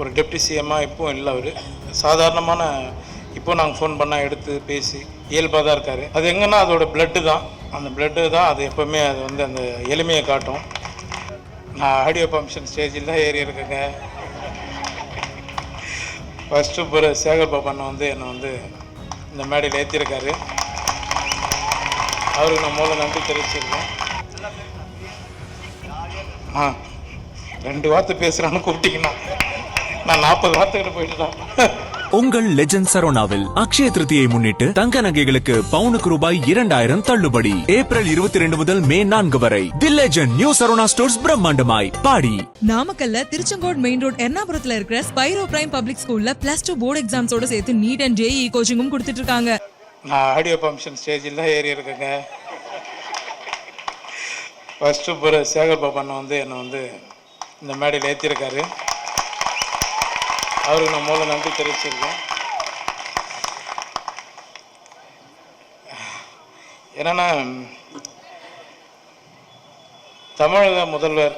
ஒரு டெப்டி சிஎம்மாக இப்போவும் இல்லை அவர். சாதாரணமான இப்போ நாங்கள் ஃபோன் பண்ணால் எடுத்து பேசி இயல்பாக தான் இருக்கார். அது எங்கன்னா அதோட பிளட்டு தான். அந்த பிளட்டு தான் அது எப்போவுமே அது வந்து அந்த எளிமையை காட்டும். நான் ஆடியோ ஃபங்க்ஷன் ஸ்டேஜில் தான் ஏறி இருக்கேங்க. ஃபஸ்ட்டு பிற சேகர் பாபண்ணன் வந்து என்னை வந்து இந்த மேடையில் ஏற்றிருக்காரு அவருக்கு நான் மூலம் நன்றி தெரிவிச்சிருக்கேன் ஆ ரெண்டு வார்த்தை பேசுகிறான்னு கூப்பிட்டீங்கன்னா. நான் நாற்பது வார்த்தைகிட்ட போயிட்டுதான் உங்கள் லெஜண்ட் சரோனாவில் அக்ஷய திருதியை முன்னிட்டு தங்க நகைகளுக்கு பவுனுக்கு ரூபாய் இரண்டாயிரம் தள்ளுபடி. ஏப்ரல் இருபத்தி ரெண்டு முதல் மே நான்கு வரை. The legend new Saravana stores பிரம்மாண்டமாய். பாடி. நாமக்கல்ல திருச்செங்கோடு மெயின் ரோட் எர்ணாபுரத்துல இருக்கிற ஸ்பைரோ பிரைம் பப்ளிக் ஸ்கூல்ல பிளஸ் டூ போர்டு எக்ஸாம்ஸோட சேர்த்து நீட் அண்ட் ஜேஇ கோச்சிங்கும் கொடுத்துட்டு இருக்காங்க. நான் ஆடியோ ஃபங்க்ஷன் ஸ்டேஜில் தான் ஏறி இருக்கேங்க. ஃபஸ்ட்டு பிற சேகர் பாபண்ணன் வந்து என்னை வந்து இந்த மேடையில் ஏற்றிருக்காரு அவருக்கு நான் மூலம் நன்றி தெரிவிச்சிருக்கேன் என்னென்னா தமிழக முதல்வர்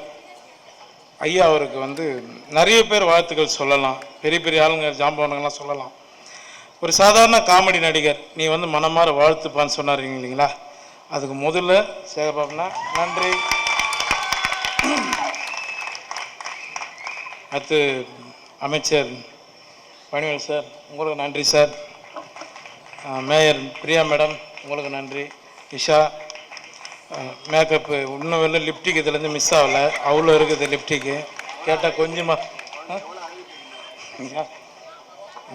ஐயா அவருக்கு வந்து நிறைய பேர் வாழ்த்துக்கள் சொல்லலாம். பெரிய பெரிய ஆளுங்க ஜாம்பவனங்கள்லாம் சொல்லலாம். ஒரு சாதாரண காமெடி நடிகர் நீ வந்து மனமாற வாழ்த்துப்பான்னு சொன்னார் இல்லைங்களா? அதுக்கு முதல்ல சேகர்பாபுனா நன்றி. அடுத்து அமைச்சர் பணிவேல் சார் உங்களுக்கு நன்றி சார். மேயர் பிரியா மேடம் உங்களுக்கு நன்றி. இஷா மேக்கப்பு இன்னும் வெளில லிப்டிக் இதுலேருந்து மிஸ் ஆகலை. அவ்வளோ இருக்குது லிப்டிக்கு கேட்டால் கொஞ்சமாக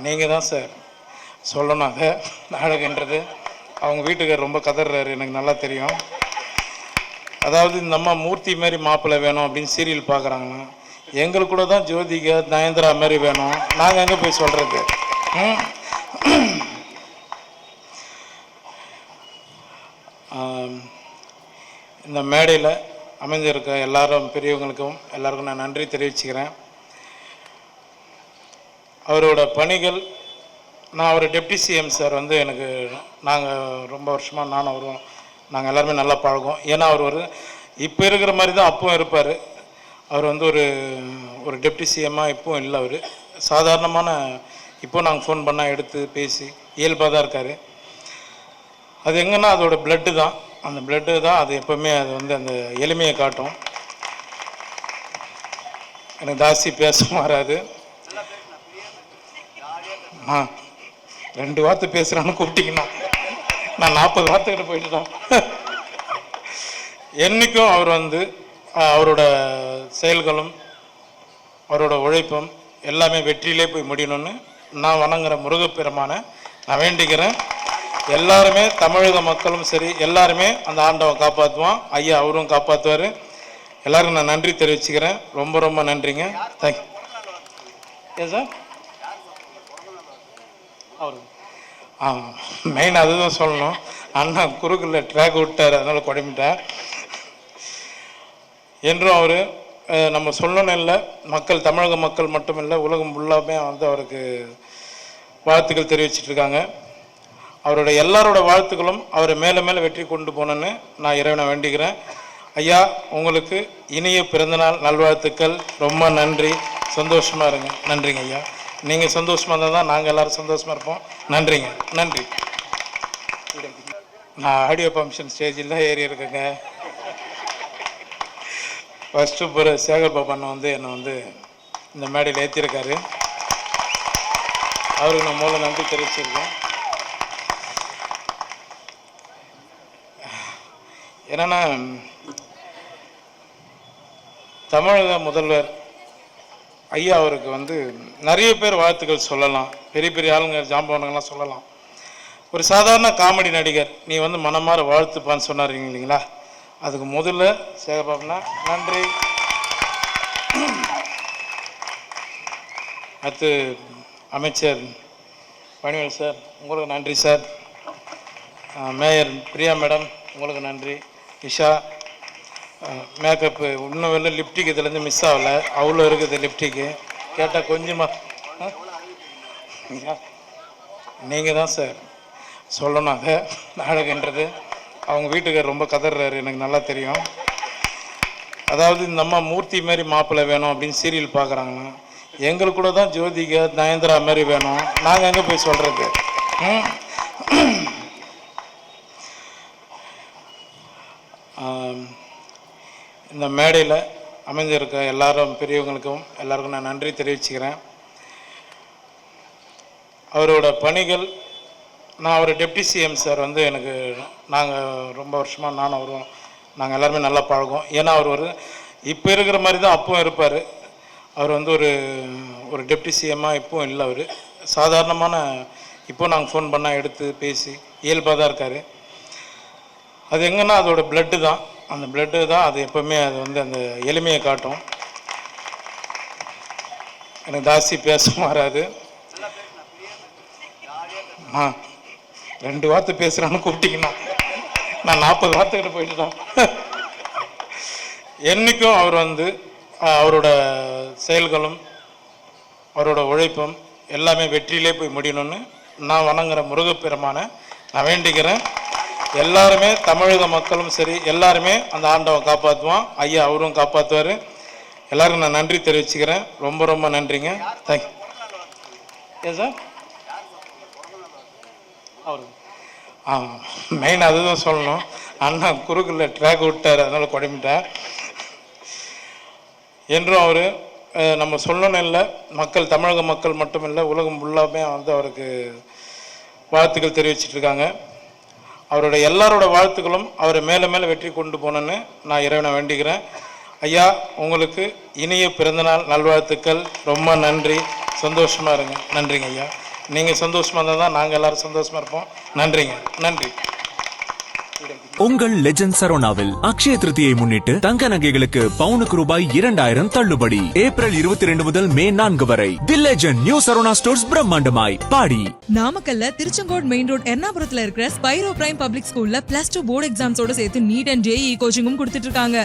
நீங்கள் தான் சார் சொல்லணும் அதை நாடகன்றது. அவங்க வீட்டுக்கார் ரொம்ப கதறாரு எனக்கு நல்லா தெரியும். அதாவது இந்த அம்மா மூர்த்தி மாதிரி மாப்பிள்ளை வேணும் அப்படின்னு சீரியல் பார்க்குறாங்க எங்களுக்கு கூட தான் ஜோதிகா நயன்தரா மாதிரி வேணும். நாங்கள் எங்கே போய் சொல்கிறது இந்த மேடையில் அமைஞ்சிருக்க எல்லாரும் பெரியவங்களுக்கும் எல்லாருக்கும் நான் நன்றி தெரிவிச்சுக்கிறேன். அவரோட பணிகள் நான் அவர் டெப்டி சிஎம் சார் வந்து எனக்கு நாங்கள் ரொம்ப வருஷமாக நானும் அவரும் நாங்கள் எல்லாருமே நல்லா பழகுவோம். ஏன்னா அவர் ஒரு இப்போ இருக்கிற மாதிரி தான் அப்பவும் இருப்பார். அவர் வந்து ஒரு ஒரு டெப்டி சிஎம்மாக இப்போவும் இல்லை அவர். சாதாரணமான இப்போது நாங்கள் ஃபோன் பண்ணால் எடுத்து பேசி இயல்பாக தான் இருக்கார். அது எங்கன்னா அதோட பிளட்டு தான். அந்த பிளட்டு தான் அது எப்போவுமே அது வந்து அந்த எளிமையை காட்டும். எனக்கு ஜாஸ்தி பேச வராது ஆ ரெண்டு வார்த்தை பேசுகிறான்னு கூப்பிட்டிங்கன்னா நான் நாற்பது வார்த்தைகிட்ட போயிட்டுதான். என்றைக்கும் அவர் வந்து அவரோட செயல்களும் அவரோட உழைப்பும் எல்லாமே வெற்றியிலே போய் முடியணும்னு நான் வணங்குற முருகப்பெருமான நான் வேண்டிக்கிறேன் எல்லாருமே தமிழக மக்களும் சரி எல்லாருமே அந்த ஆண்டவன் காப்பாற்றுவான் ஐயா அவரும் காப்பாற்றுவார் எல்லாருக்கும் நான் நன்றி தெரிவிச்சுக்கிறேன். ரொம்ப ரொம்ப நன்றிங்க. தேங்க் ஏ சார் அவரு. ஆமாம் மெயின் அதுதான் சொல்லணும். அண்ணா குறுக்கில் ட்ராக் விட்டார் அதனால் குழம்பிட்டேன். என்றும் அவர் நம்ம சொல்லணும் இல்லை. மக்கள் தமிழக மக்கள் மட்டுமில்லை உலகம் ஃபுல்லாமே வந்து அவருக்கு வாழ்த்துக்கள் தெரிவிச்சிட்டு இருக்காங்க. அவரோட எல்லாரோட வாழ்த்துக்களும் அவரை மேலே மேலே வெற்றி கொண்டு போனேன்னு நான் இறைவனை வேண்டிக்கிறேன். ஐயா உங்களுக்கு இனிய பிறந்தநாள் நல்வாழ்த்துக்கள். ரொம்ப நன்றி. சந்தோஷமாக இருங்க. நன்றிங்க ஐயா. நீங்கள் சந்தோஷமாக இருந்தால் தான் நாங்கள் எல்லோரும் சந்தோஷமாக இருப்போம். நன்றிங்க. நன்றி. நான் ஆடியோ ஃபங்க்ஷன் ஸ்டேஜில் தான் ஏறி இருக்கேங்க. ஃபஸ்ட்டு பிற சேகர் பாபண்ணன் வந்து என்னை வந்து இந்த மேடையில் ஏற்றிருக்காரு அவருக்கு நான் மூலம் நன்றி தெரிவிச்சிருக்கேன் என்னென்னா தமிழக முதல்வர் ஐயா அவருக்கு வந்து நிறைய பேர் வாழ்த்துக்கள் சொல்லலாம். பெரிய பெரிய ஆளுங்க ஜாம்பவனங்கள்லாம் சொல்லலாம். ஒரு சாதாரண காமெடி நடிகர் நீ வந்து மனமாற வாழ்த்துப்பான்னு சொன்னார் இல்லைங்களா? அதுக்கு முதல்ல சேகர்பாபுனா நன்றி. அடுத்து அமைச்சர் பணிவேல் சார் உங்களுக்கு நன்றி சார். மேயர் பிரியா மேடம் உங்களுக்கு நன்றி. இஷா மேக்கப்பு இன்னும் வெளில லிப்டிக் இதுலேருந்து மிஸ் ஆகலை. அவ்வளோ இருக்குது லிப்டிக்கு கேட்டால் கொஞ்சமாக நீங்கள் தான் சார் சொல்லணும் அதை நாடகன்றது. அவங்க வீட்டுக்கார் ரொம்ப கதறாரு எனக்கு நல்லா தெரியும். அதாவது இந்த அம்மா மூர்த்தி மாதிரி மாப்பிள்ளை வேணும் அப்படின்னு சீரியல் பார்க்குறாங்கண்ணா. எங்களுக்கு கூட தான் ஜோதிகா நயன்தரா மாதிரி வேணும். நாங்கள் எங்கே போய் சொல்கிறது இந்த மேடையில் அமைஞ்சிருக்க எல்லாரும் பெரியவங்களுக்கும் எல்லாருக்கும் நான் நன்றி தெரிவிச்சுக்கிறேன். அவரோட பணிகள் நான் ஒரு டெப்டி சிஎம் சார் வந்து எனக்கு நாங்கள் ரொம்ப வருஷமாக நானும் அவரும் நாங்கள் எல்லாருமே நல்லா பழகுவோம். ஏன்னா அவர் ஒரு இப்போ இருக்கிற மாதிரி தான் அப்பவும் இருப்பார். அவர் வந்து ஒரு ஒரு டெப்டி சிஎம்மாக இப்போவும் இல்லை அவர். சாதாரணமான இப்போ நாங்கள் ஃபோன் பண்ணால் எடுத்து பேசி இயல்பாக தான் இருக்கார். அது எங்கன்னா அதோட பிளட்டு தான். அந்த பிளட்டு தான் அது எப்போவுமே அது வந்து அந்த எளிமையை காட்டும். எனக்கு ஜாஸ்தி பேச வராது ஆ. ரெண்டு வார்த்தை பேசுகிறான்னு கூப்பிட்டீங்கன்னா நான் நாற்பது வார்த்தைகிட்ட போயிட்டுதான். என்றைக்கும் அவர் வந்து அவரோட செயல்களும் அவரோட உழைப்பும் எல்லாமே வெற்றியிலே போய் முடியணும்னு நான் வணங்குற முருகப்பெருமான நான் வேண்டிக்கிறேன் எல்லாருமே தமிழக மக்களும் சரி எல்லாருமே அந்த ஆண்டவன் காப்பாற்றுவான் ஐயா அவரும் காப்பாற்றுவார் எல்லாருக்கும் நான் நன்றி தெரிவிச்சுக்கிறேன். ரொம்ப ரொம்ப நன்றிங்க. தேங்க் ஏன் சார் அவருக்கு மெயின் அதுதான் சொல்லணும். அண்ணா குறுக்கில் ட்ராக் விட்டார் அதனால் குழம்பிட்டேன் என்றும் அவர் நம்ம சொல்லணும் இல்லை மக்கள் தமிழக மக்கள் மட்டும் இல்லை உலகம் ஃபுல்லாமே வந்து அவருக்கு வாழ்த்துக்கள் தெரிவிச்சிட்ருக்காங்க அவரோட எல்லாரோட வாழ்த்துக்களும் அவரை மேலே மேலே வெற்றி கொண்டு போகணுன்னு நான் இறைவனை வேண்டிக்கிறேன். ஐயா உங்களுக்கு இனிய பிறந்தநாள் நல்வாழ்த்துக்கள். ரொம்ப நன்றி. சந்தோஷமாக இருங்க. நன்றிங்க ஐயா. நீங்கள் சந்தோஷமாக இருந்தால் தான் நாங்கள் எல்லாரும் சந்தோஷமாக இருப்போம். நன்றிங்க. நன்றி. உங்கள் லெஜண்ட் சரோனாவில் அக்ஷய திருத்தியை முன்னிட்டு தங்க நகைகளுக்கு பவுனுக்கு ரூபாய் இரண்டாயிரம் தள்ளுபடி. ஏப்ரல் இருபத்தி ரெண்டு முதல் மே நான்கு வரை. The legend new Saravana stores பிரம்மாண்டமாய். பாடி. நாமக்கல்ல திருச்செங்கோடு மெயின் ரோட் எர்ணாபுரத்துல இருக்கிற ஸ்பைரோ பிரைம் பப்ளிக் ஸ்கூல்ல பிளஸ் டூ போர்டு எக்ஸாம்ஸோட சேர்த்து நீட் அண்ட் ஜேஇ கோச்சிங்கும் கொடுத்துட்டு இருக்காங்க.